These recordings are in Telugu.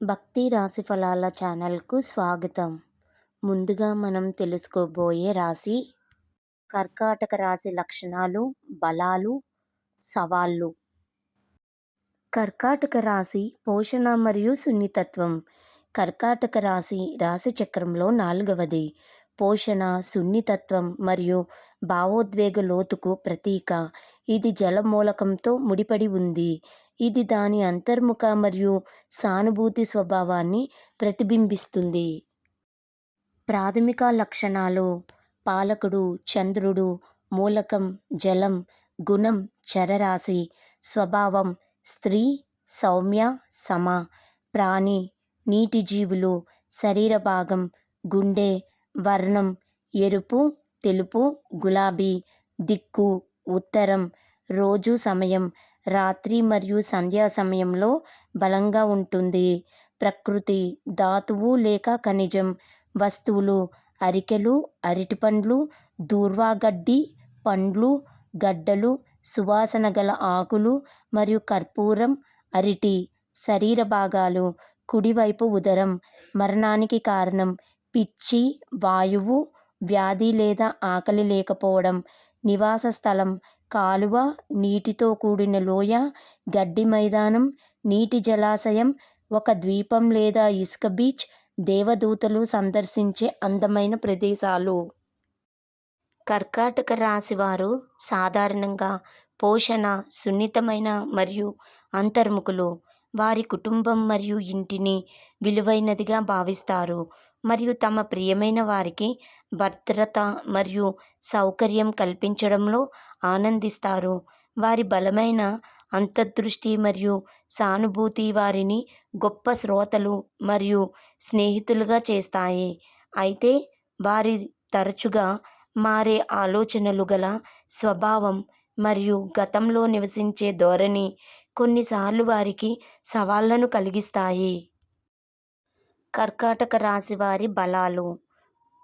భక్తి రాశి ఫలాల ఛానల్కు స్వాగతం. ముందుగా మనం తెలుసుకోబోయే రాశి కర్కాటక రాశి లక్షణాలు బలాలు సవాళ్ళు. కర్కాటక రాశి పోషణ మరియు సున్నితత్వం. కర్కాటక రాశి రాశి చక్రంలో నాలుగవది. పోషణ సున్నితత్వం మరియు భావోద్వేగ లోతుకు ప్రతీక. ఇది జలమూలకంతో ముడిపడి ఉంది. ఇది దాని అంతర్ముఖ మరియు సానుభూతి స్వభావాన్ని ప్రతిబింబిస్తుంది. ప్రాథమిక లక్షణాలు పాలకుడు చంద్రుడు మూలకం జలం గుణం చరరాశి స్వభావం స్త్రీ సౌమ్య సమ ప్రాణి నీటి జీవులు శరీర భాగం గుండె వర్ణం ఎరుపు తెలుపు గులాబీ దిక్కు ఉత్తరం. రోజు సమయం రాత్రి మరియు సంధ్యా సమయంలో బలంగా ఉంటుంది. ప్రకృతి ధాతువు లేక ఖనిజం వస్తువులు అరికెలు అరటిపండ్లు దూర్వాగడ్డి పండ్లు గడ్డలు సువాసన గల ఆకులు మరియు కర్పూరం అరిటి శరీర భాగాలు కుడివైపు ఉదరం మరణానికి కారణం పిచ్చి వాయువు వ్యాధి లేదా ఆకలి లేకపోవడం నివాస స్థలం కాలువ నీటితో కూడిన లోయ గడ్డి మైదానం నీటి జలాశయం ఒక ద్వీపం లేదా ఇసుక బీచ్ దేవదూతలు సందర్శించే అందమైన ప్రదేశాలు. కర్కాటక రాశివారు సాధారణంగా పోషణ సున్నితమైన మరియు అంతర్ముఖులు. వారి కుటుంబం మరియు ఇంటిని విలువైనదిగా భావిస్తారు. మరియు తమ ప్రియమైన వారికి భద్రత మరియు సౌకర్యం కల్పించడంలో ఆనందిస్తారు. వారి బలమైన అంతర్దృష్టి మరియు సానుభూతి వారిని గొప్ప శ్రోతలు మరియు స్నేహితులుగా చేస్తాయి. అయితే వారి తరచుగా మారే ఆలోచనలు గల స్వభావం మరియు గతంలో నివసించే ధోరణి కొన్నిసార్లు వారికి సవాళ్ళను కలిగిస్తాయి. కర్కాటక రాశి వారి బలాలు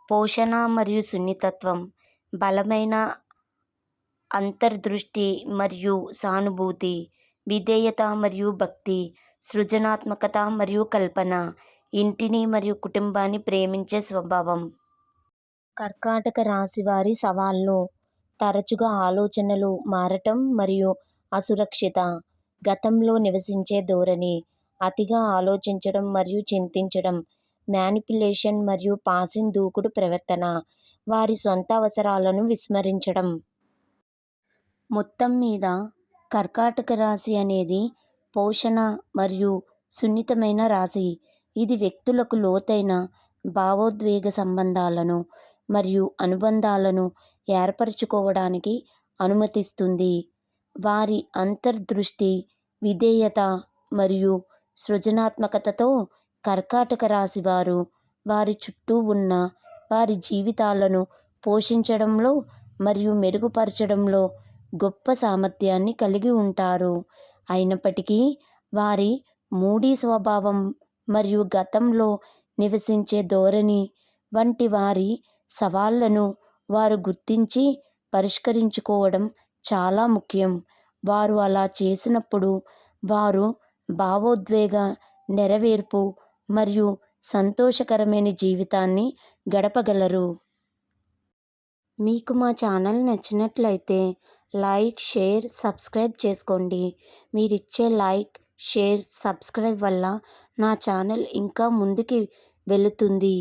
పోషణ మరియు సున్నితత్వం బలమైన అంతర్దృష్టి మరియు సానుభూతి విధేయత మరియు భక్తి సృజనాత్మకత మరియు కల్పన ఇంటిని మరియు కుటుంబాన్ని ప్రేమించే స్వభావం. కర్కాటక రాశి వారి సవాళ్ళు తరచుగా ఆలోచనలు మారటం మరియు అసురక్షిత గతంలో నివసించే ధోరణి అతిగా ఆలోచించడం మరియు చింతించడం మ్యానిపులేషన్ మరియు పాసిన్ దూకుడు ప్రవర్తన వారి సొంత అవసరాలను విస్మరించడం. మొత్తం మీద కర్కాటక రాశి అనేది పోషణ మరియు సున్నితమైన రాశి. ఇది వ్యక్తులకు లోతైన భావోద్వేగ సంబంధాలను మరియు అనుబంధాలను ఏర్పరచుకోవడానికి అనుమతిస్తుంది. వారి అంతర్దృష్టి విధేయత మరియు సృజనాత్మకతతో కర్కాటక రాశి వారు వారి చుట్టూ ఉన్న వారి జీవితాలను పోషించడంలో మరియు మెరుగుపరచడంలో గొప్ప సామర్థ్యాన్ని కలిగి ఉంటారు. అయినప్పటికీ వారి మూడీ స్వభావం మరియు గతంలో నివసించే ధోరణి వంటి వారి సవాళ్ళను వారు గుర్తించి పరిష్కరించుకోవడం చాలా ముఖ్యం. వారు అలా చేసినప్పుడు వారు భావోద్వేగ నెరవేర్పు మరియు సంతోషకరమైన జీవితాన్ని గడపగలరు. మీకు మా ఛానల్ నచ్చినట్లయితే లైక్ షేర్ సబ్స్క్రైబ్ చేసుకోండి. మీరిచ్చే లైక్ షేర్ సబ్స్క్రైబ్ వల్ల నా ఛానల్ ఇంకా ముందుకి వెళుతుంది.